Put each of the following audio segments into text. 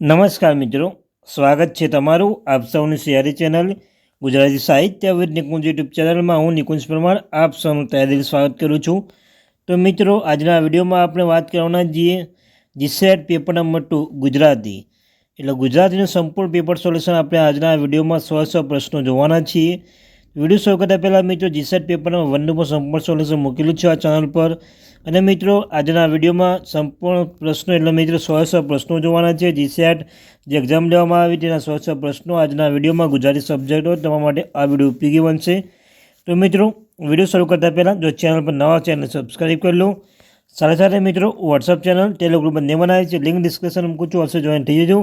નમસ્કાર મિત્રો, સ્વાગત છે તમારું આપ સૌની સિયારી ચેનલ ગુજરાતી સાહિત્ય વિદ નિકુંજ યુટ્યુબ ચેનલમાં. હું નિકુંજ પરમાર, આપ સૌનું તહેદિલ સ્વાગત કરું છું. તો મિત્રો, આજના વિડીયોમાં આપણે વાત કરવાના છીએ GSET paper number two Gujarati. એટલે ગુજરાતીનું સંપૂર્ણ પેપર સોલ્યુશન આપણે આજના વિડીયોમાં સો સો પ્રશ્નો જોવાના છીએ. વીડિયો શરૂ કરતાં પહેલાં મિત્રો જીસેટ પેપરમાં પણ સંપૂર્ણ સોલ્યુશન મૂકેલું છે આ ચેનલ પર. અને મિત્રો, આજના વિડીયોમાં સંપૂર્ણ પ્રશ્નો એટલે મિત્રો સો સો પ્રશ્નો જોવાના છે. જીસેટ જે એક્ઝામ લેવામાં આવી તેના સો સો પ્રશ્નો આજના વિડીયોમાં ગુજરાતી સબ્જેક્ટ તમારા માટે આ વીડિયો ઉપયોગી બનશે. તો મિત્રો, વીડિયો શરૂ કરતાં પહેલાં જો ચેનલ પર નવા ચેનલ સબસ્ક્રાઈબ કરી લો. સાથે સાથે મિત્રો વોટ્સઅપ ચેનલ ટેલિગ્રુપ બંને બનાવે છે. લિંક ડિસ્ક્રિપ્શન મૂકું છું. અવશ્ય જોઈન થઈ જજો.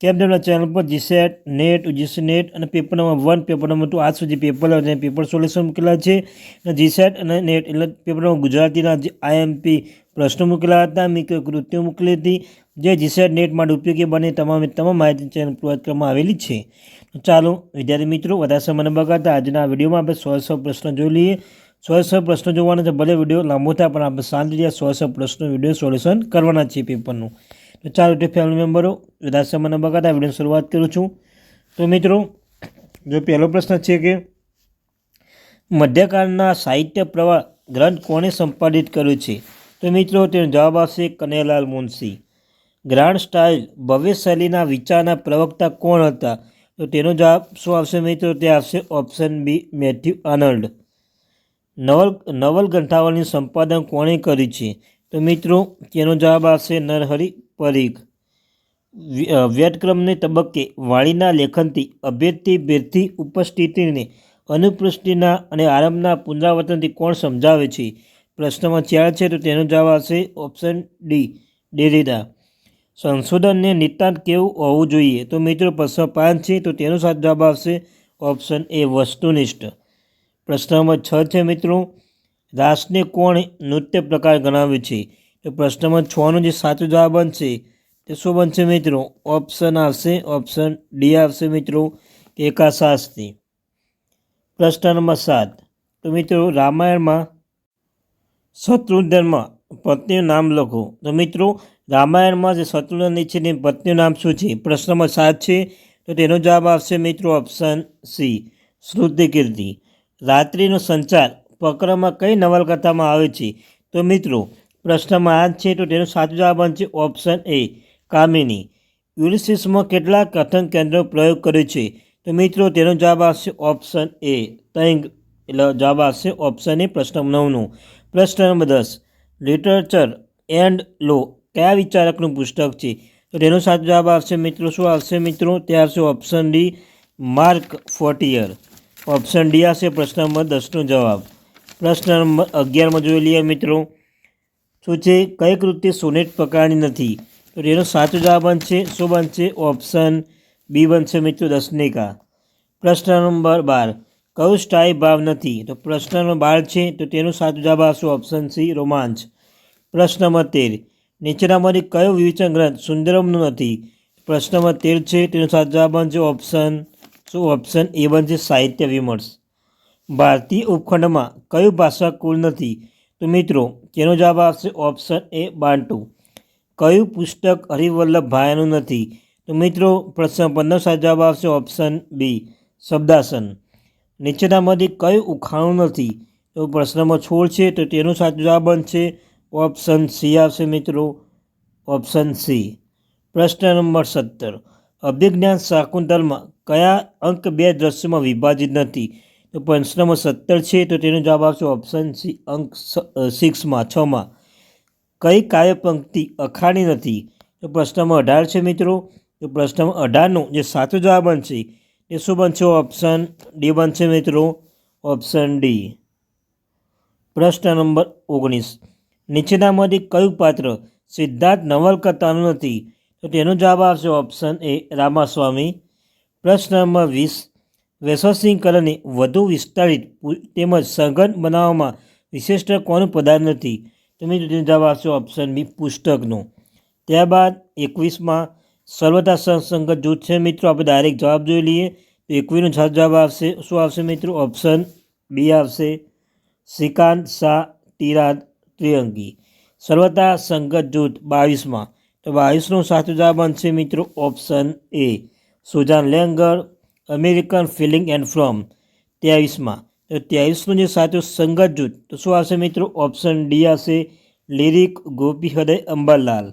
કેમ તેમના ચેનલ પર જીસેટ નેટ જીસી નેટ અને paper number one paper number two આજ સુધી પેપર અને પેપર સોલ્યુશન મૂકેલા છે. અને જીસેટ અને નેટ એટલે પેપર નંબર ગુજરાતીના આઈએમપી પ્રશ્નો મૂકેલા હતા મિત્ર કૃત્યો મૂકેલી હતી. જે જીસેટ નેટ માટે ઉપયોગી બને તમામ તમામ માહિતી ચેનલ પ્રોવાઈડ કરવામાં આવેલી છે. ચાલો, વિદ્યાર્થી મિત્રો, વધારે સમયને બગાડતા આજના વિડીયોમાં આપણે સો સો પ્રશ્નો જોઈ લઈએ. સો સો પ્રશ્નો જોવાના છે, ભલે વીડિયો લાંબો થાય, પણ આપણે શાંતિથી સો સો પ્રશ્નો વીડિયો સોલ્યુશન કરવાના છે પેપરનું તો ચાલો તે ફેમિલી મેમ્બરો વધારે સમય બગાડતા વિડીયોની શરૂઆત કરું છું. તો મિત્રો, જો પહેલો પ્રશ્ન છે કે મધ્યકાળના સાહિત્ય પ્રવાહ ગ્રંથ કોણે સંપાદિત કર્યું છે? તો મિત્રો, તેનો જવાબ આવશે કનૈયાલાલ મુનશી. ગ્રાન્ડ સ્ટાઇલ ભવ્ય શૈલીના વિચારના પ્રવક્તા કોણ હતા? તો તેનો જવાબ શું આવશે મિત્રો? તે આવશે ઓપ્શન બી, મેથ્યુ આનલ્ડ નવલ નવલ ગ્રંથાવલીનું સંપાદન કોણે કર્યું છે? તો મિત્રો, તેનો જવાબ આવશે નરહરી પરીખ વ્યટક્રમને તબક્કે વાણીના લેખનથી અભેદથી ભેદથી ઉપસ્થિતિને અનુપૃષ્ટિના અને આરંભના પુનરાવર્તનથી કોણ સમજાવે છે? પ્રશ્નમાં ચાર છે તો તેનો જવાબ આવશે ઓપ્શન ડી ડેરિડા સંશોધનને નિતાંત કેવું હોવું જોઈએ? તો મિત્રો, પ્રશ્ન પાંચ છે તો તેનો સાચો જવાબ આવશે ઓપ્શન એ, વસ્તુનિષ્ઠ. પ્રશ્ન નંબર છ છે મિત્રો, રાસને કોણ નૃત્ય પ્રકાર ગણાવે છે? તો પ્રશ્નમાં છનો જે સાચો જવાબ બનશે, તે શું બનશે મિત્રો? ઓપ્શન આવશે ઓપ્શન ડી આવશે મિત્રો એકાશાસ્ત્રી પ્રશ્ન નંબર સાત. તો મિત્રો, રામાયણમાં શત્રુધ્નમાં પત્નીનું નામ લખો. તો મિત્રો, રામાયણમાં જે શત્રુઘ્ન છે, તેની પત્નીનું નામ શું છે? પ્રશ્ન નંબર સાત છે. તો તેનો જવાબ આવશે મિત્રો ઓપ્શન સી શ્રુતિકીર્તિ રાત્રિનો સંચાર પ્રકરણમાં કઈ નવલકથામાં આવે છે? તો મિત્રો પ્રશ્નમાં આ છે, તો તેનો સાચો જવાબ બનશે ઓપ્શન એ કામિની. યુલિસિસમાં કેટલા કથન કેન્દ્રો પ્રયોગ કર્યો છે? તો મિત્રો, તેનો જવાબ આવશે ઓપ્શન એ તૈંગ, એટલે જવાબ આવશે ઓપ્શન એ પ્રશ્ન નવનો પ્રશ્ન નંબર દસ. લિટરેચર એન્ડ લો, કયા વિચારકનું પુસ્તક છે? તો તેનો સાચો જવાબ આવશે મિત્રો, શું આવશે મિત્રો? તે આવશે option D Mark Fortier. Option D આવશે પ્રશ્ન નંબર દસનો જવાબ. પ્રશ્ન નંબર અગિયારમાં જોઈ લઈએ મિત્રો. શું છે કઈ કૃત્ય સોનેટ પ્રકારની નથી, તો એનો સાચો જવાબ બનશે, શું બનશે? ઓપ્શન બી બનશે મિત્રો દસનિકા. પ્રશ્ન નંબર બાર, કયું સ્ટાઈ ભાવ નથી? તો પ્રશ્ન નંબર બાર છે, તો તેનો સાચો જવાબ આવશે ઓપ્શન સી, રોમાંચ. પ્રશ્ન નંબર તેર, નીચેનામાંથી કયો વિવેચન ગ્રંથ સુંદરમનું નથી? પ્રશ્ન નંબર તેર છે, તેનો સાચો જવાબ બનશે ઓપ્શન, શું ઓપ્શન એ બનશે સાહિત્ય વિમર્શ. ભારતીય ઉપખંડમાં કયું ભાષા કુલ નથી? તો મિત્રો, તેનો જવાબ આવશે ઓપ્શન એ બાંટુ. કયું પુસ્તક હરિવલ્લભભાઈનું નથી? તો મિત્રો, પ્રશ્ન પંદર સાત જવાબ આવશે ઓપ્શન બી શબ્દાસન. નીચેનામાંથી કયું ઉખાણું નથી? તો પ્રશ્નમાં છોડ છે, તો તેનો સાચો જવાબ બનશે ઓપ્શન સી આવશે મિત્રો. ઓપ્શન સી પ્રશ્ન નંબર સત્તર. અભિજ્ઞાન શાકુંતલમાં કયા અંક બે દ્રશ્યોમાં વિભાજિત નથી? તો પ્રશ્ન નંબર સત્તર છે, તો તેનો જવાબ આવશે ઓપ્શન સી અંક સિક્સમાં છમાં કઈ કાવ્ય પંક્તિ અખાણી નથી? તો પ્રશ્ન નંબર અઢાર છે, મિત્રો. તો પ્રશ્ન નંબર અઢારનો જે સાચો જવાબ બનશે, એ શું બનશે? ઓપ્શન ડી બનશે, મિત્રો. ઓપ્શન ડી પ્રશ્ન નંબર ઓગણીસ. નીચેનામાંથી કયું પાત્ર સિદ્ધાર્થ નવલકથાનું નથી? તો તેનો જવાબ આવશે ઓપ્શન એ રામાસ્વામી. પ્રશ્ન નંબર વીસ. વેસવસિંહ કલરને વધુ વિસ્તારિત તેમજ સઘન બનાવવામાં વિશિષ્ટ કોનું પદાર્થ નથી. તો મિત્રો જવાબ આપશો ઓપ્શન બી પુસ્તકનો. ત્યારબાદ એકવીસમાં સર્વતા સંગત જૂથ છે મિત્રો. આપણે ડાયરેક્ટ જવાબ જોઈ લઈએ. તો એકવીસનો જવાબ આવશે. શું આવશે મિત્રો? ઓપ્શન બી આવશે. શ્રીકાંત શાહ તિરાદ ત્રિઅંગી. સર્વતા સંગત જૂથ બાવીસમાં. તો બાવીસનો સાચો જવાબ બનશે મિત્રો option A Susanne Langer American feeling and from ત્યાવીસમાં. તો ત્યાવીસનું જે સાચું સંગત જૂથ, તો શું આવશે મિત્રો? ઓપ્શન ડી આવશે લિરિક ગોપી હૃદય અંબાલાલ.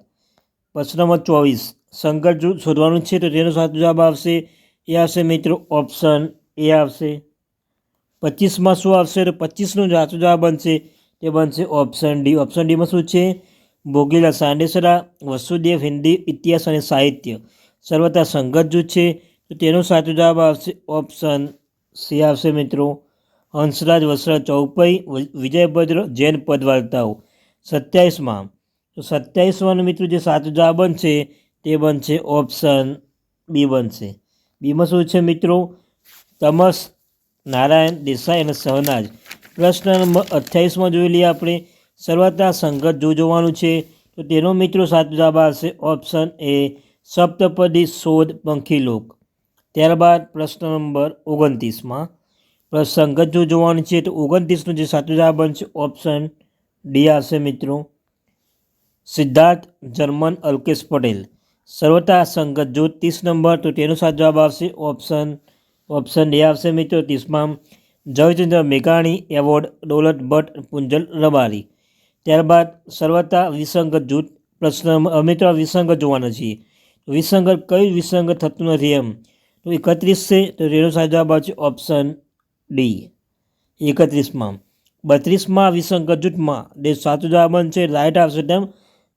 પ્રશ્ન નંબર ચોવીસ, સંગત જૂથ શોધવાનું છે તો તેનો સાચો જવાબ આવશે એ આવશે મિત્રો ઓપ્શન એ આવશે. પચીસમાં શું આવશે? તો પચીસનો સાચો જવાબ બનશે તે બનશે ઓપ્શન ડી. ઓપ્શન ડીમાં શું છે? ભોગીલા સાંડેસરા, વસુદેવ હિન્દી ઇતિહાસ અને સાહિત્ય. સર્વતા સંગત જૂથ છે. તો તેનો સાચો જવાબ આવશે ઓપ્શન સી આવશે મિત્રો. હંસરાજ વસરાજ ચૌપઈ વિજયભદ્ર, જૈન પદવાર્તાઓ. સત્યાવીસમાં. તો સત્યાવીસમાં મિત્રો જે સાચો જવાબ બનશે તે બનશે ઓપ્શન બી બનશે. બીમાં શું છે મિત્રો? તમસ, નારાયણ, દેસાઈ અને સહનાજ. પ્રશ્ન નંબર અઠ્યાવીસમાં જોઈ લઈએ આપણે. શરૂઆતના સંગત જો જોવાનું છે. તો તેનો મિત્રો સાચો જવાબ આવશે ઓપ્શન એ, સપ્તપદી શોધ પંખીલોક ત્યારબાદ પ્રશ્ન નંબર ઓગણત્રીસમાં સંગત જો જોવાનું છે તો ઓગણત્રીસનું જે સાચો જવાબ બનશે ઓપ્શન ડી આવશે મિત્રો. સિદ્ધાર્થ જર્મન અલ્કેશ પટેલ. સર્વતા સંગત જો ત્રીસ નંબર તો તેનો સાચો જવાબ આવશે ઓપ્શન ઓપ્શન ડી આવશે મિત્રો. ત્રીસમાં જયચંદ્ર મેઘાણી એવોર્ડ દોલત ભટ્ટ પુંજલ રબારી. ત્યારબાદ સર્વતા વિસંગત જૂથ પ્રશ્ન, મિત્રો, વિસંગત જોવાના છીએ. વિસંગત કયું વિસંગત થતું નથી એમ? તો એકત્રીસ છે, તો તેનો સાચો જવાબ આવશે ઓપ્શન ડી એકત્રીસમાં. બત્રીસમાં વિસંગત જૂથમાં જે સાચો જવાબ બનશે રાઈટ આવશે તેમ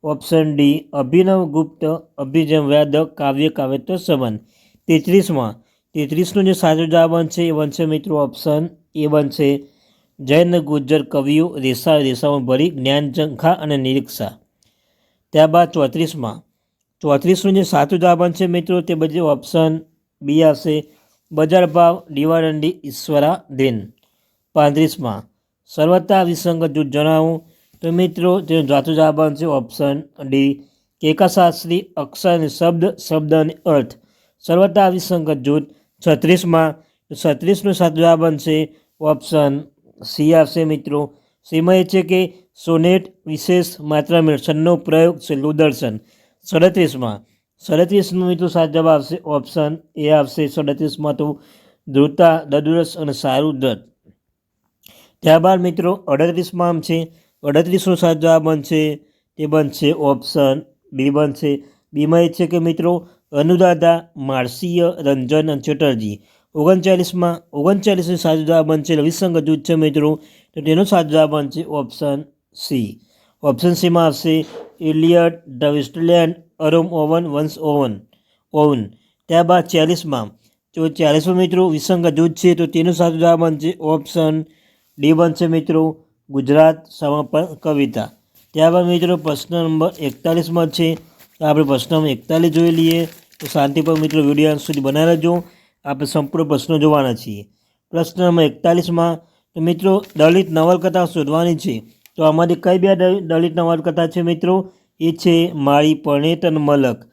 ઓપ્શન ડી અભિનવ ગુપ્ત અભિજમ વ્યાદક કાવ્ય, કાવ્યત્વ સંબંધ. તેત્રીસમાં. તેત્રીસનો જે સાચો જવાબ બનશે, એ બનશે મિત્રો ઓપ્શન એ બનશે. જૈન ગુજ્જર કવિઓ રેસા, રેસામાં ભરી જ્ઞાનજંખા અને નિરીક્ષા. ત્યારબાદ ચોત્રીસમાં. ચોત્રીસનો જે સાચો જવાબ બનશે મિત્રો, તે બધે ઓપ્શન બી બજાર ભાવ દિવાળંડી ઈશ્વરા દિન. પાંત્રીસમાં સર્વતા વિસંગત જૂથ જણાવું. તો મિત્રો, તેનો જાતો જવાબ બનશે ઓપ્શન ડી, કેકાશાસ્ત્રી, અક્ષર અને શબ્દ શબ્દ અને અર્થ. સર્વતા વિસંગત જૂથ, છત્રીસમાં છત્રીસનો સાચો જવાબ બનશે ઓપ્શન સી આવશે મિત્રો. સીમાં એ છે કે સોનેટ વિશેષ માત્રા મેળસનનો પ્રયોગ છેલ્લું દર્શન સડત્રીસમાં સડત્રીસમાં મિત્રો સાચો જવાબ આવશે ઓપ્શન એ આવશે સડત્રીસમાં તો ધ્રુતા દદુરસ અને સારું દત્ત ત્યારબાદ મિત્રો, અડત્રીસમાં આમ છે. અડત્રીસનો સાચો જવાબ બનશે, તે બનશે ઓપ્શન બી બનશે. બીમાં એ છે કે મિત્રો અનુદાદા માળસીય, રંજન અને ચેટર્જી. ઓગણચાલીસમાં ઓગણચાલીસનો સાચો જવાબ બનશે, રવિશંકર જૂથ છે મિત્રો. તો તેનો સાચો જવાબ બનશે ઓપ્શન સી. ઓપ્શન સીમાં આવશે, ઇલિયટ ધ વેસ્ટલેન્ડ અરોમ ઓવન, વંશ ઓવન ઓવન. ત્યારબાદ ચાલીસમાં તો ચાલીસમાં મિત્રો વિસંગત જૂથ છે, તો તેનું સાચું જવાબ બનશે ઓપ્શન ડી બનશે મિત્રો, ગુજરાત સમર્પણ કવિતા. ત્યારબાદ મિત્રો પ્રશ્ન નંબર એકતાલીસમાં છે, તો આપણે પ્રશ્ન એકતાલીસ જોઈ લઈએ. તો શાંતિપૂર્વક મિત્રો વીડિયો સુધી બનાવી લેજો આપણે સંપૂર્ણ પ્રશ્નો જોવાના છીએ. પ્રશ્ન નંબર એકતાલીસમાં, તો મિત્રો દલિત નવલકથા શોધવાની છે. તો આમાંથી કઈ બે દલિત નવલકથા છે મિત્રો? એ છે મારી પરણેત મલક.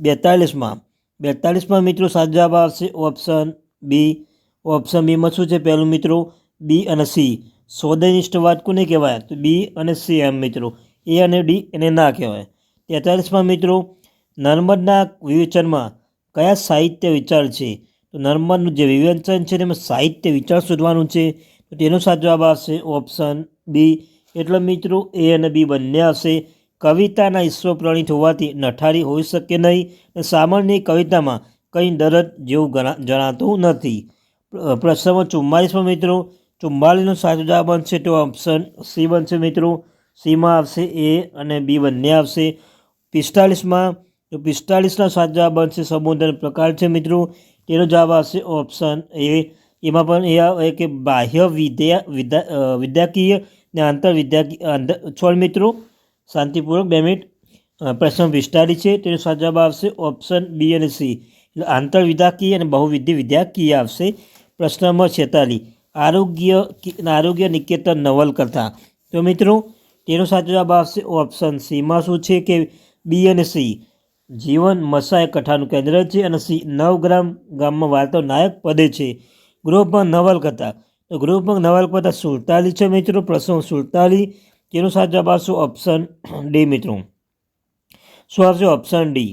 બેતાળીસમાં. બેતાલીસમાં મિત્રો સાચો જવાબ આવશે ઓપ્શન બી ઓપ્શન બીમાં શું છે પહેલું મિત્રો? બી અને સી સોદનિષ્ઠ વાત કોને કહેવાય? તો બી અને સી એમ મિત્રો. એ અને ડી એને ના કહેવાય. તેતાળીસમાં મિત્રો, નર્મદના વિવેચનમાં કયા સાહિત્ય વિચાર છે? તો નર્મદનું જે વિવેચન છે તેમાં સાહિત્ય વિચાર શોધવાનું છે. તો તેનો સાચો જવાબ આવશે ઓપ્શન બી એટલે મિત્રો એ અને બી બંને આવશે. કવિતાના ઈશ્વર પ્રણીત હોવાથી નઠારી હોઈ શકે નહીં સામાન્ય કવિતામાં કંઈ દરદ જેવું જણાતું નથી. પ્ર- પ્રશ્નમાં ચુમ્માલીસમાં મિત્રો ચુમ્માલીસનો સાચો જવાબ બનશે તો ઓપ્શન સી બનશે મિત્રો. સીમાં આવશે એ અને બી બંને આવશે. પિસ્તાલીસમાં તો પિસ્તાલીસના સાચો જવાબ બનશે સંબોધન પ્રકાર છે મિત્રો. તેનો જવાબ આવશે ઓપ્શન એ એમાં પણ એ કે બાહ્ય વિદ્યા વિદ્યા વિદ્યાકીય ને આંતર વિદ્યાકીય છોડ મિત્રો. શાંતિપૂર્વક બે મિનિટ પ્રશ્ન વિસ્તારી છે. તેનો સાચો જવાબ આવશે ઓપ્શન બી અને સી. એટલે આંતર વિદ્યાકીય અને બહુવિધિ વિદ્યાકીય આવશે પ્રશ્ન નંબર છેતાલીસ. આરોગ્ય આરોગ્ય નિકેતન નવલકથા તો મિત્રો, તેનો સાચો જવાબ આવશે ઓપ્શન સીમાં શું છે કે બી અને સી. જીવન મસાય કથાનું કેન્દ્ર છે અને સી નવગ્રામ ગામમાં વાર્તાઓ નાયક પદે છે. ગૃહભંગ નવલકથા તો ગૃહભંગ નવલકથા સુડતાલીસ છે મિત્રો, પ્રશ્ન સુડતાલીસ. તેનો સાચો જવાબ આવશે ઓપ્શન ડી મિત્રો શું આવશે ઓપ્શન ડી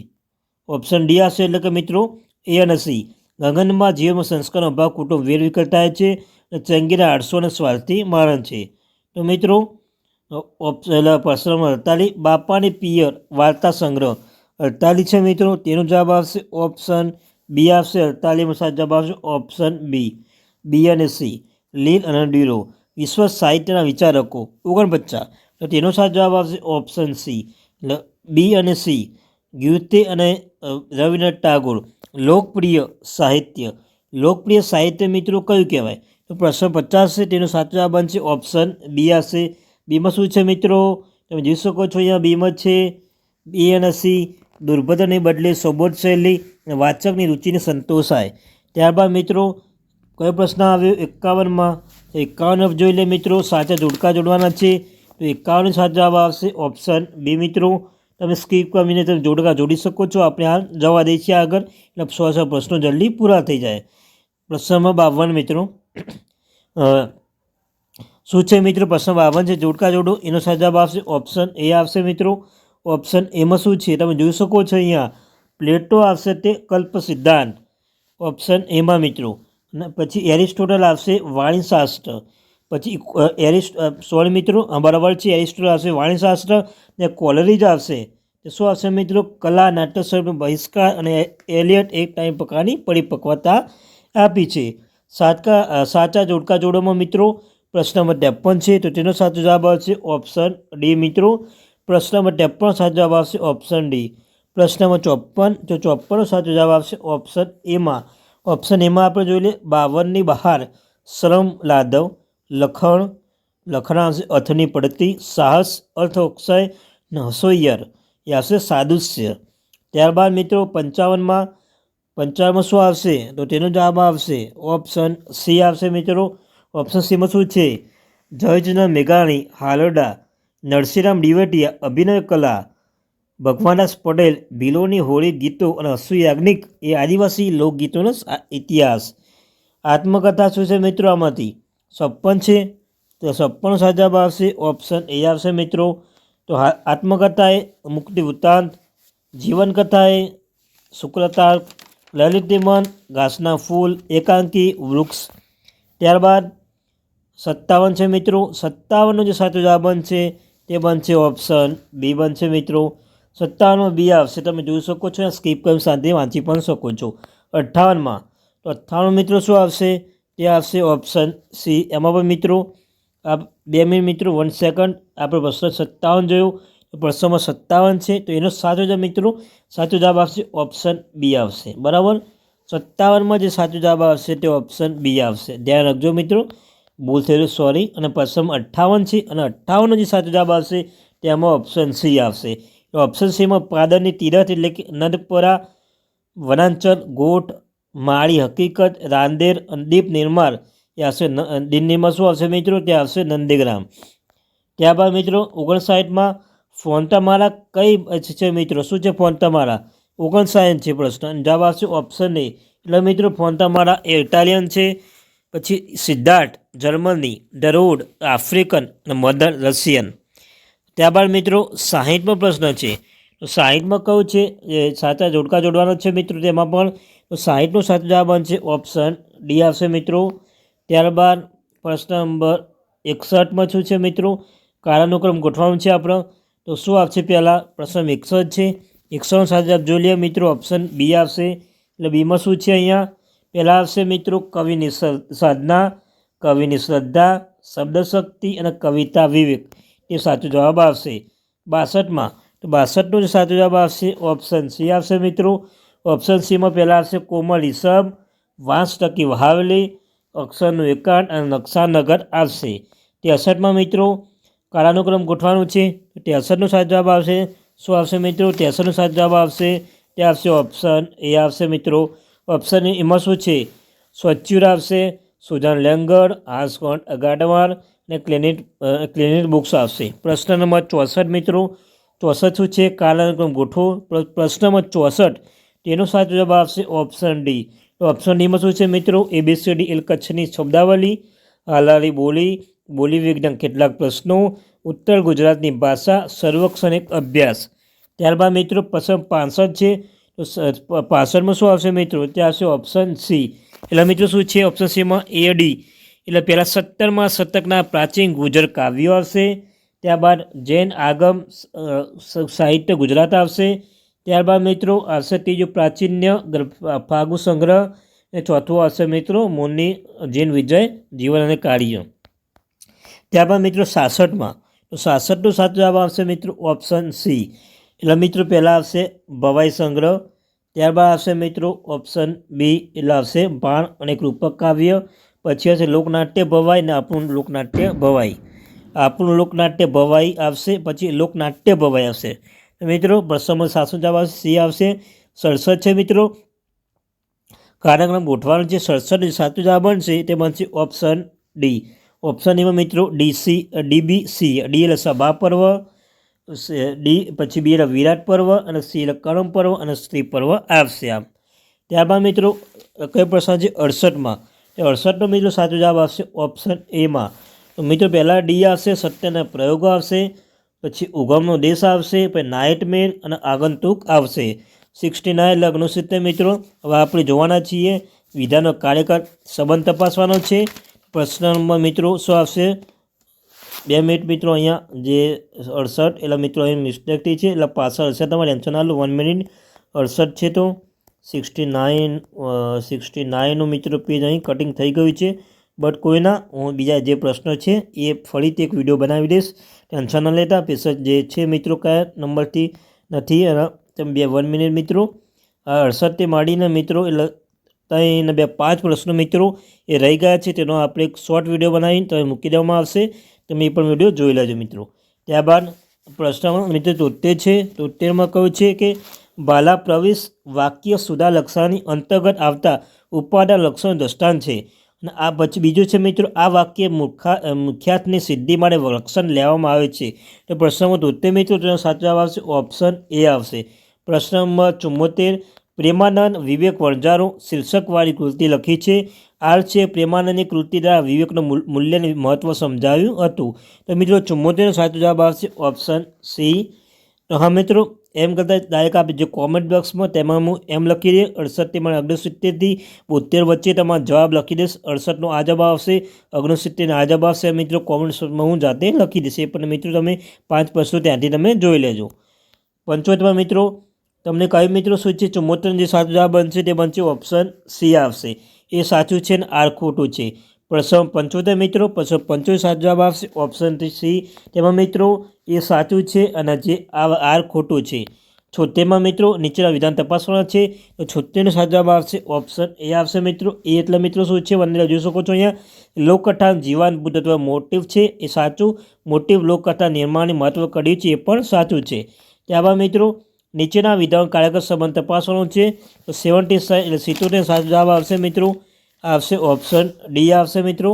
ઓપ્શન ડી આવશે એટલે કે મિત્રો એ અને સી ગગનમાં જીવનમાં સંસ્કારનો અભાવ કુટુંબ વેરવિખેરાય છે અને ચંગીરા આઠસો અને સ્વાર્થી મારણ છે તો મિત્રો ઓપ્શન પ્રશ્ન નંબર અડતાલીસ બાપાની પિયર વાર્તા સંગ્રહ અડતાલીસ છે મિત્રો તેનો જવાબ આવશે ઓપ્શન બી આવશે અડતાલીસમાં સાચો જવાબ આવશે ઓપ્શન બી બી અને સી લીલ અને ડીરો વિશ્વ સાહિત્યના વિચારકો, ઓગણપચાસ. તો તેનો સાચો જવાબ આવશે ઓપ્શન સી બી અને સી ગીતે અને રવિન્દ્રનાથ ટાગોર. લોકપ્રિય સાહિત્ય. લોકપ્રિય સાહિત્ય મિત્રો કયું કહેવાય? તો પ્રશ્ન પચાસ છે, તેનો સાચો જવાબ બનશે ઓપ્શન બી આવશે. બીમાં શું છે મિત્રો? તમે જોઈ શકો છો અહીંયા બીમાં છે. બી અને સી દુર્ભદને બદલે સોબોધ શૈલી વાચકની રુચિને સંતોષાય. ત્યારબાદ મિત્રો, કયો પ્રશ્ન આવ્યો? એકાવનમાં. એકાવન જોઈ લે મિત્રો સાચા જોડકા જોડવાના છે. તો એકાવન સાચો જવાબ આવશે ઓપ્શન બે મિત્રો. તમે સ્કીપ કરીને તમે જોડકા જોડી શકો છો. આપણે આ જવા દઈએ છીએ આગળ. એટલે સો સો પ્રશ્નો જલ્દી પૂરા થઈ જાય. પ્રશ્નમાં બાવન મિત્રો. શું છે મિત્રો પ્રશ્ન બાવન છે? જોડકા જોડો. એનો સાચો જવાબ આવશે ઓપ્શન એ આવશે મિત્રો. ઓપ્શન એમાં શું છે? તમે જોઈ શકો છો અહીંયા. પ્લેટો આવશે તે કલ્પ સિદ્ધાંત ઓપ્શન એમાં મિત્રો. અને પછી એરિસ્ટોટલ આવશે વાણીશાસ્ત્ર. પછી એરિસ્ટ સોરી મિત્રો બરાબર છે, એરિસ્ટોટલ આવશે વાણીશાસ્ત્ર ને કોલરીજ આવશે. તો શું આવશે મિત્રો? કલા નાટ્ય સ્વરૂપનો બહિષ્કાર અને એલિયટ એક ટાઈમ પ્રકારની પરિપક્વતા આપી છે. સાચા સાચા જોડકા જોડોમાં મિત્રો, પ્રશ્ન નંબર ત્રેપન છે, તો તેનો સાચો જવાબ આવશે ઓપ્શન ડી મિત્રો. પ્રશ્ન નંબર ત્રેપન સાચો જવાબ આવશે ઓપ્શન ડી. પ્રશ્ન નંબર ચોપન તો ચોપનનો સાચો જવાબ આવશે ઓપ્શન એમાં. ઓપ્શન એમાં આપણે જોઈ લઈએ, બાવનની બહાર શ્રમ, લાદવ, લખણ લખણ આવશે અથની પડતી, સાહસ, અર્થોક્ષય ને હસોયર એ આવશે સાદુષ્ય. ત્યારબાદ મિત્રો પંચાવનમાં પંચાવનમાં શું આવશે? તો તેનો જવાબ આવશે. ઓપ્શન સી આવશે મિત્રો. ઓપ્શન સીમાં શું છે? જયજના મેઘાણી, હાલોડા નરસિંહરામ ડીવટિયા, અભિનય કલા ભગવાનદાસ પટેલ ભીલોની હોળી ગીતો અને અસુયાજ્ઞિક એ આદિવાસી લોકગીતોનો ઇતિહાસ. આત્મકથા શું છે મિત્રો આમાંથી? છપ્પન છે, તો છપ્પન સાચો જવાબ આવશે ઓપ્શન એ આવશે મિત્રો. તો આત્મકથા એ મુક્તિ વૃત્તાંત જીવનકથા એ શુક્રતાર લલિતિમન ઘાસના ફૂલ, એકાંકી, વૃક્ષ. ત્યારબાદ સત્તાવન છે મિત્રો. સત્તાવનનો જે સાચો જવાબ બનશે તે બનશે ઓપ્શન બી બનશે મિત્રો. સત્તાવનમાં બી આવશે. તમે જોઈ શકો છો સ્કીપ કરી સાથે વાંચી પણ શકો છો. અઠ્ઠાવનમાં તો અઠ્ઠાવન મિત્રો શું આવશે? તે આવશે ઓપ્શન સી એમાં પણ મિત્રો આ બે મિનિટ મિત્રો વન સેકન્ડ આપણે પ્રશ્ન સત્તાવન જોયું. પ્રશ્નમાં સત્તાવન છે, તો એનો સાચો જવાબ મિત્રો, સાચો જવાબ આવશે ઓપ્શન બી આવશે. બરાબર? સત્તાવનમાં જે સાચો જવાબ આવશે તે ઓપ્શન બી આવશે. ધ્યાન રાખજો મિત્રો. ભૂલ થયેલું સોરી અને પ્રથમ અઠ્ઠાવન છે, અને અઠ્ઠાવનનો જે સાચો જવાબ આવશે, તેમાં ઓપ્શન સી આવશે. ઓપ્શન સીમાં પાદરની તીરથ એટલે કે નંદપરા, વનાંચલ ગોઠ માળી, હકીકત, રાંદેર, દીપ નિર્માળ એ આવશે દિલ્હીમાં શું આવશે મિત્રો? તે આવશે નંદીગ્રામ. ત્યારબાદ મિત્રો, ઓગણસાઠમાં ફોન્ટામારા કઈ છે મિત્રો? શું છે ફોન્ટામારા ઓગણસાઠ છે પ્રશ્ન. જવાબ આવશે ઓપ્શન એ. એટલે મિત્રો ફોન્ટામારા એ ઇટાલિયન છે, પછી સિદ્ધાર્થ, જર્મની, દરોડ, આફ્રિકન અને મધર રશિયન. ત્યારબાદ મિત્રો સાહીઠમો પ્રશ્ન છે. તો સાહીઠમાં કયું છે? એ સાચા જોડકા જોડવાનો છે મિત્રો તેમાં પણ. તો સાહીઠનો સાચો જવાબ બનશે ઓપ્શન ડી આવશે મિત્રો. ત્યારબાદ પ્રશ્ન નંબર એકસઠમાં શું છે મિત્રો? કાળાનુક્રમ ગોઠવાનું છે આપણો. તો શું આવશે પહેલાં? પ્રશ્ન એકસઠ છે. એકસઠનો સાચો જવાબ જોઈ લઈએ મિત્રો, ઓપ્શન બી આવશે. એટલે બીમાં શું છે અહીંયા? પહેલાં આવશે મિત્રો કવિની સાધના, કવિની શ્રદ્ધા, શબ્દશક્તિ અને કવિતા વિવેક. એ સાચો જવાબ આવશે. બાસઠમાં. તો બાસઠનો જે સાચો જવાબ આવશે ઓપ્શન સી આવશે મિત્રો. ઓપ્શન સીમાં પહેલાં આવશે કોમલ ઈસબ વાંસ ટકી વહાવલી, અક્ષરનું એકાંત અને નકશાનગર આવશે. ત્રેસઠમાં મિત્રો કાળાનુક્રમ ગોઠવાનું છે. તો ત્રેસઠનો સાચો જવાબ આવશે. શું આવશે મિત્રો? ત્રેસઠનો સાચો જવાબ આવશે. તે આવશે ઓપ્શન એ આવશે મિત્રો. ઓપ્શન એમાં શું છે? સ્વચ્છુર આવશે. સુજાન લેંગર હાસકોટ અગાડવાર અને ક્લિનિટ ક્લિનિટ બુક્સ આવશે. પ્રશ્ન નંબર ચોસઠ મિત્રો. ચોસઠ શું છે? કાલાનુક્રમ ગોઠવો. પ્ર- પ્રશ્ન નંબર ચોસઠ. તેનો સાચો જવાબ આવશે ઓપ્શન ડી. તો ઓપ્શન ડીમાં શું છે મિત્રો? એબીસીડી એલ કચ્છની શબ્દાવલી હાલારી બોલી બોલી વિજ્ઞાન કેટલાક પ્રશ્નો, ઉત્તર ગુજરાતની ભાષા સર્વક્ષણ એક અભ્યાસ. ત્યારબાદ મિત્રો પસંદ પાસઠ છે. તો પાસઠમાં શું આવશે મિત્રો? ત્યાં આવશે ઓપ્શન સી. એટલે મિત્રો શું છે? ઓપ્શન સીમાં એ ડી એટલે પહેલાં સત્તરમાં શતકના પ્રાચીન ગુજર કાવ્યો આવશે, ત્યારબાદ જૈન આગમ સાહિત્ય ગુજરાત આવશે, ત્યારબાદ મિત્રો આવશે ત્રીજું પ્રાચીન્ય ફાગુ સંગ્રહ અને ચોથું આવશે મિત્રો મુનિ જૈન વિજય જીવન અને કાર્ય. ત્યારબાદ મિત્રો સાસઠમાં, તો સાસઠનો સાચો જવાબ આવશે મિત્રો ઓપ્શન સી. એટલે મિત્રો પહેલાં આવશે ભવાઈ સંગ્રહ, ત્યારબાદ આવશે મિત્રો ઓપ્શન બી. એટલે આવશે બાણ અને રૂપક કાવ્ય પછી હશે લોકનાટ્ય ભવાઈ ને આપણું લોકનાટ્ય ભવાઈ. આપણું લોકનાટ્ય ભવાઈ આવશે, પછી લોકનાટ્ય ભવાઈ આવશે. મિત્રો પ્રશ્નમાં સાસુ જવાબ સી આવશે. સડસઠ છે મિત્રો. કાર્યક્રમ ગોઠવાનો જે સડસઠ સાચું જવાબ બનશે તે બનશે ઓપ્શન ડી. ઓપ્શન એમાં મિત્રો ડીસી ડીબી સી. ડી એટલે સભા પર્વ ડી પછી બી એટલે વિરાટ પર્વ, અને સી એટલે કરમ પર્વ, અને સ્ત્રી પર્વ આવશે આમ. ત્યારબાદ મિત્રો, કયો પ્રશ્ન છે? અડસઠમાં. એ અડસઠનો મિત્રો સાચો જવાબ આવશે ઓપ્શન એમાં તો મિત્રો પહેલાં ડી આવશે, સત્યના પ્રયોગો આવશે, પછી ઉગમનો દેશ આવશે, પછી નાઇટમેર અને આગંતુક આવશે. સિક્સટી નાઇન લગ્ન સિત્તેર મિત્રો. હવે આપણે જોવાના છીએ વિધાનો કાર્યકર સંબંધ તપાસવાનો છે. પ્રશ્ન નંબર મિત્રો શું આવશે? બે મિનિટ મિત્રો અહીંયા જે અડસઠ, એટલે મિત્રો અહીં મિસ્ટેક છે, એટલે પાછળ હશે તમારે ટેન્શન ના વન મિનિટ અડસઠ છે તો સિક્સટી નાઇન સિક્સટી નાઇનનું મિત્રો પેજ અહીં કટિંગ થઈ ગયું છે. બટ કોઈના, હું બીજા જે પ્રશ્નો છે, એ ફરીથી એક વીડિયો બનાવી દઈશ. ટેન્શન ન લેતા પેસર જે છે મિત્રો કયા નંબરથી નથી. અને તમે બે વન મિનિટ મિત્રો અડસઠથી માંડીને મિત્રો, એટલે ત્યાં બે પાંચ પ્રશ્નો મિત્રો, એ રહી ગયા છે. તેનો આપણે એક શોર્ટ વીડિયો બનાવીને તમે મૂકી દેવામાં આવશે. તમે એ પણ વીડિયો જોઈ લેજો મિત્રો. ત્યારબાદ પ્રશ્નમાં મિત્રો તોતેર છે. તોતેરમાં કહ્યું છે કે બાલા પ્રવેશ વાક્ય સુધા લક્ષણની અંતર્ગત આવતા ઉપાદા લક્ષણ દ્રષ્ટાંત છે. અને આ પછી બીજું છે મિત્રો, આ વાક્ય મુખા મુખ્યાતની સિદ્ધિ માટે લક્ષણ લેવામાં આવે છે. તો પ્રશ્નમાં તોતેર મિત્રો, તેનો સાચો જવાબ આવશે ઓપ્શન એ આવશે. પ્રશ્ન નંબર ચુમ્મોતેર પ્રેમાનંદ વિવેક વણજારો શીર્ષકવાળી કૃતિ લખી છે. આર છે, પ્રેમાનંદની કૃતિ દ્વારા વિવેકનું મૂલ- મૂલ્યનું મહત્ત્વ સમજાવ્યું હતું. તો મિત્રો ચુમ્મોતેરનો સાચો જવાબ આવશે ઓપ્શન સી. તો હા મિત્રો એમ કરતાં ડાયરેક્ટ આપે જે કોમેન્ટ બોક્સમાં તેમાં હું એમ લખી દે અડસઠથી મને અગ્નસિત્તેરથી બોતેર વચ્ચે તમારો જવાબ લખી દઈશ, અડસઠનો આ જવાબ આવશે અગ્નસિત્તેરનો આ જવાબ આવશે, મિત્રો કોમેન્ટ્સમાં હું જાતે લખી દઈશ, એ પણ મિત્રો તમે પાંચ પ્રશ્નો ત્યાંથી તમે જોઈ લેજો. પંચોતેરમાં મિત્રો, તમને કયું મિત્રો શું છે ચુમ્મોતેર જે સાચો જવાબ બનશે તે બનશે ઓપ્શન સી આવશે. એ સાચું છે ને આર ખોટું છે. પ્રશ્ન પંચોતેર મિત્રો પ્રશ્ન પંચોતેર સાચો જવાબ આવશે ઓપ્શન સી તેમાં મિત્રો એ સાચું છે અને જે આર ખોટું છે. છોતેરમાં મિત્રો નીચેના વિધાન તપાસવાના છે. તો છોતેરનો સાચો જવાબ આવશે. ઓપ્શન એ આવશે મિત્રો. એ એટલે મિત્રો શું છે? વંદિરા જોઈ શકો છો અહીંયા. લોકકથા જીવાન બુદ્ધત્વ મોટિવ છે. એ સાચું. મોટિવ લોકકથા નિર્માણની મહત્વ કર્યું છે. એ પણ સાચું છે. ત્યારબાદ મિત્રો નીચેના વિધાન કાર્યકર સંબંધ તપાસવાનો છે. તો સેવન્ટી એટલે સિત્તોતેર સાચો જવાબ આવશે મિત્રો. આવશે ઓપ્શન ડી આવશે મિત્રો.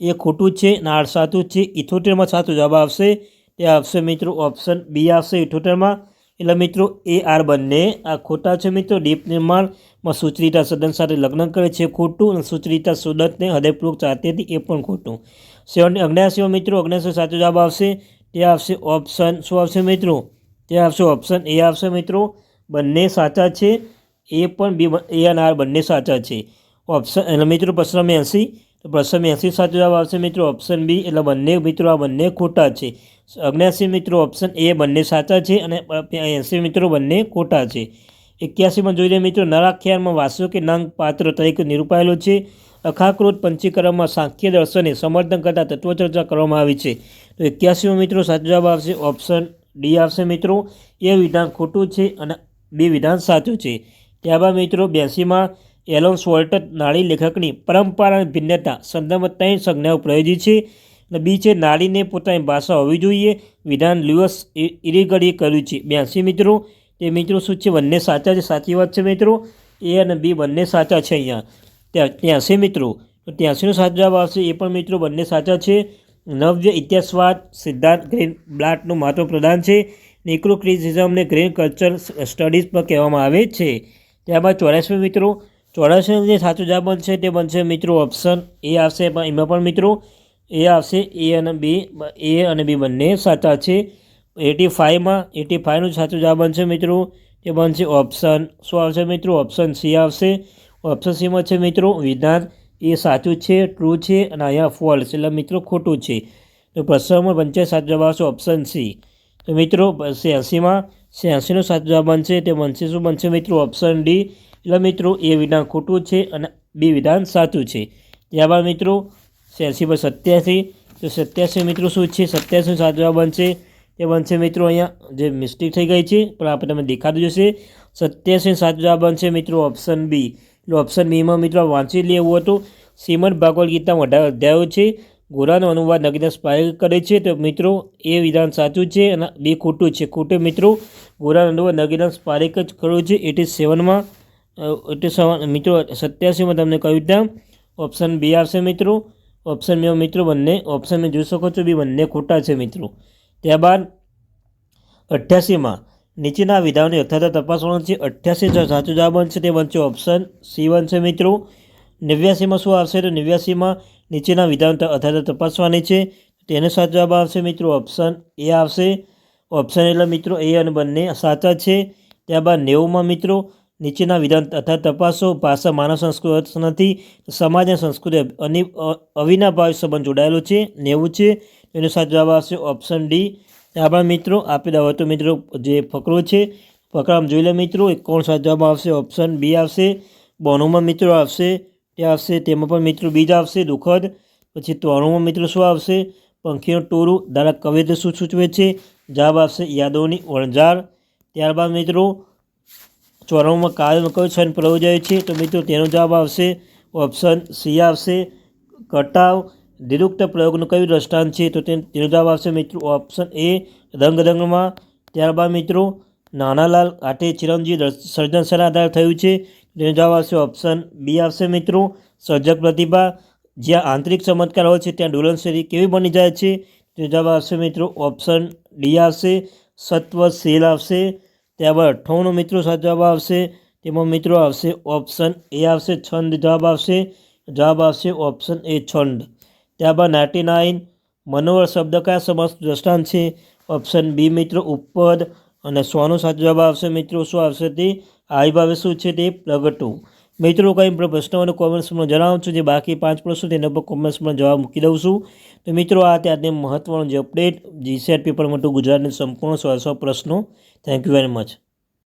એ ખોટું છે ને આઠ સાચું છે. ઇથોતેરમાં સાચો જવાબ આવશે. તે આવશે મિત્રો ઓપ્શન બી આવશે ઇઠોતેરમાં એટલે મિત્રો એ આર બંને. આ ખોટા છે મિત્રો. દીપ નિર્માણમાં સુચરિતા સદન સાથે લગ્ન કરે છે. ખોટું અને સુચરિતા સુદતને હૃદયપૂર્વક ચાહતી હતી એ પણ ખોટું. સેવન અગ્નાસીમાં મિત્રો. અગ્નાસી સાચો જવાબ આવશે. તે આવશે ઓપ્શન શું આવશે મિત્રો? તે આવશે ઓપ્શન એ આવશે મિત્રો. બંને સાચા છે. એ પણ બી એ અને આર બંને સાચા છે. ઓપ્શન એટલે મિત્રો પ્રશ્ન એંસી તો પ્રશ્ન એંસી સાચો જવાબ આવશે મિત્રો ઓપ્શન બી એટલે બંને મિત્રો આ બંને ખોટા છે. અગ્યાસી મિત્રો ઓપ્શન એ બંને સાચા છે અને એંસી મિત્રો બંને ખોટા છે. એક્યાસીમાં જોઈ રહ્યા મિત્રો નરાખ્યારમાં વાસ્યો કે નાંગ પાત્ર તરીકે નિરૂપાયેલો છે. અખાકૃત પંચીકરણમાં સાંખ્ય દર્શને સમર્થન કરતા તત્વચર્ચા કરવામાં આવી છે. તો એક્યાસીમાં મિત્રો સાચો જવાબ આવશે ઓપ્શન ડી આવશે મિત્રો. એ વિધાન ખોટું છે અને બે વિધાન સાચું છે. ત્યારબાદ મિત્રો બ્યાસીમાં એલોન સ્વોલ્ટર નાળી લેખકની પરંપરા અને ભિન્નતા સંદર્ભમાં ત્રણ સંજ્ઞાઓ પ્રયોજી છે અને બી છે, નાળીને પોતાની ભાષા હોવી જોઈએ. વિધાન લ્યુઅસ ઇરીગડીએ કર્યું છે. બ્યાસી મિત્રો, તે મિત્રો શું છે? બંને સાચા છે? સાચી વાત છે મિત્રો? એ અને બી બંને સાચા છે અહીંયા. ત્યાં ત્યાંસી મિત્રો. તો ત્યાંસીનો સાચો જવાબ આવશે. એ પણ મિત્રો બંને સાચા છે. નવ્ય ઇતિહાસવાદ સિદ્ધાંત ગ્રીન બ્લાટનું મહત્વ પ્રદાન છે. નેક્રો ક્રિઝિઝમને ગ્રીન કલ્ચર સ્ટડીઝ પર કહેવામાં આવે છે. ત્યારબાદ ચોરાસમી મિત્રો. ચોરાસી જે સાચો જવાબ બનશે તે બનશે મિત્રો ઓપ્શન એ આવશે પણ એમાં પણ મિત્રો એ આવશે એ અને બી એ અને બી બંને સાચા છે. એટી ફાઇવમાં એટી ફાઇવનું સાચું જવાબ બનશે મિત્રો, તે બનશે ઓપ્શન શું આવશે મિત્રો? ઓપ્શન સી આવશે. ઓપ્શન સીમાં છે મિત્રો, વિધાન એ સાચું છે ટ્રુ છે અને અહીંયા ફોલ્સ એટલે મિત્રો ખોટું છે. તો પ્રશ્ન પંચાયત સાચો જવાબ આવશે ઓપ્શન સી તો મિત્રો છ્યાસીમાં છ્યાસીનો સાચો જવાબ બનશે તે બનશે, શું બનશે મિત્રો? ઓપ્શન ડી એટલે મિત્રો, એ વિધાન ખોટું છે અને બી વિધાન સાચું છે. ત્યારબાદ મિત્રો છ્યાસી પર સત્યાસી. તો સત્યાસી મિત્રો શું છે? સત્યાસી સાચો જવાબ બનશે તે બનશે મિત્રો અહીંયા જે મિસ્ટેક થઈ ગઈ છે, પણ આપણે તમે દેખાતું જશે. સત્યાસી સાચો જવાબ બનશે મિત્રો ઓપ્શન બી એટલે ઓપ્શન બીમાં મિત્રો વાંચી લેવું હતું. શ્રીમદ ભાગવદ ગીતામાં અઢાર અધ્યાયો છે. ગોરાનો અનુવાદ નગીના સ્પાયલ કરે છે. તો મિત્રો, એ વિધાન સાચું છે અને બે ખોટું છે. ખોટું મિત્રો, ગોરાનો અનુવાદ નગીના સ્પારિક જ કર્યો છે. એટી સેવનમાં એટી સેવન મિત્રો, સત્યાસીમાં તમને કહ્યું ત્યાં ઓપ્શન બી આવશે મિત્રો. ઓપ્શન બે મિત્રો બંને ઓપ્શન મેં જોઈ શકો છો બી બંને ખોટા છે મિત્રો. ત્યારબાદ, અઠ્યાસીમાં, નીચેના વિધાનોની યથાર્થ તપાસવાનું છે. અઠ્યાસી જો સાચો જવાબ બનશે તે બનશે ઓપ્શન સી બનશે મિત્રો. નેવ્યાસીમાં શું આવશે? તો નેવ્યાસીમાં નીચેના વિધાન યથાર્થ તપાસવાની છે. તેનો સાચો જવાબ આવશે મિત્રો. ઓપ્શન એ આવશે. ઓપ્શન એટલે મિત્રો એ અને બંને સાચા છે. ત્યારબાદ નેવુંમાં મિત્રો નીચેના વિધાન તથા તપાસો ભાષા, માનવ સંસ્કૃતિ નથી સમાજ અને સંસ્કૃતિ અવિનાભાવ સંબંધ જોડાયેલો છે, નેવું છે. એનો સાચો જવાબ આવશે ઓપ્શન ડી ત્યારબાદ મિત્રો આપેલા હોય તો મિત્રો, જે ફકરો છે, ફકરામાં જોઈ લે મિત્રો એક કોણ સાચો જવાબ આવશે? ઓપ્શન બી આવશે. બોનુમાં મિત્રો આવશે, તે આવશે, તેમાં પણ મિત્રો બીજ આવશે, દુઃખદ. પછી ત્રણુંમાં મિત્રો શું આવશે? પંખીનું ટોરું દારા કવિતા શું સૂચવે છે? જવાબ આવશે યાદોની વણઝાર. ત્યારબાદ મિત્રો ચોરાણુંમાં કાળનો કયો છંદ પ્રયોજાય છે. તો મિત્રો, તેનો જવાબ આવશે, ઓપ્શન સી આવશે, કટાવ દિરુક્ત પ્રયોગનું કયું દ્રષ્ટાંત છે? તો તેનો જવાબ આવશે મિત્રો, ઓપ્શન એ રંગરંગમાં. ત્યારબાદ મિત્રો, નાનાલાલ આટે ચિરંજીવી સર્જન સર્જનશીલ આધાર થયું છે. તેનો જવાબ આવશે ઓપ્શન બી આવશે મિત્રો, સર્જક પ્રતિભા. જ્યાં આંતરિક ચમત્કાર હોય છે, ત્યાં ડોલનશૈલી કેવી બની જાય છે? તેનો જવાબ આવશે મિત્રો, ઓપ્શન ડી આવશે, સત્વ સેલ આવશે. ત્યારબાદ અઠ્ઠાણું મિત્રો સાચો જવાબ આવશે. તેમાં મિત્રો આવશે ઓપ્શન એ આવશે છંદ, જવાબ આવશે જવાબ આવશે ઓપ્શન એ છંદ. ત્યારબાદ નાઇન્ટી નાઇન મનોવર શબ્દ કયા સમાસ દ્રષ્ટાંત છે? ઓપ્શન બી મિત્રો ઉપપદ. અને સોનો સાચો જવાબ આવશે મિત્રો, શું આવશે તે? આવિભાવે શું છે તે? પ્રગટવું મિત્રો કંઈ પણ પ્રશ્નો અને કોમેન્ટ્સમાં જણાવું છું જે બાકી પાંચ પ્રશ્નો તેના પર કોમેન્ટ્સમાં જવાબ મૂકી દઉં છું. તો મિત્રો, આ ત્યાંની મહત્ત્વનો જે અપડેટ જીસેટ પેપર માટે ગુજરાતની સંપૂર્ણ સો પ્રશ્નો. Thank you very much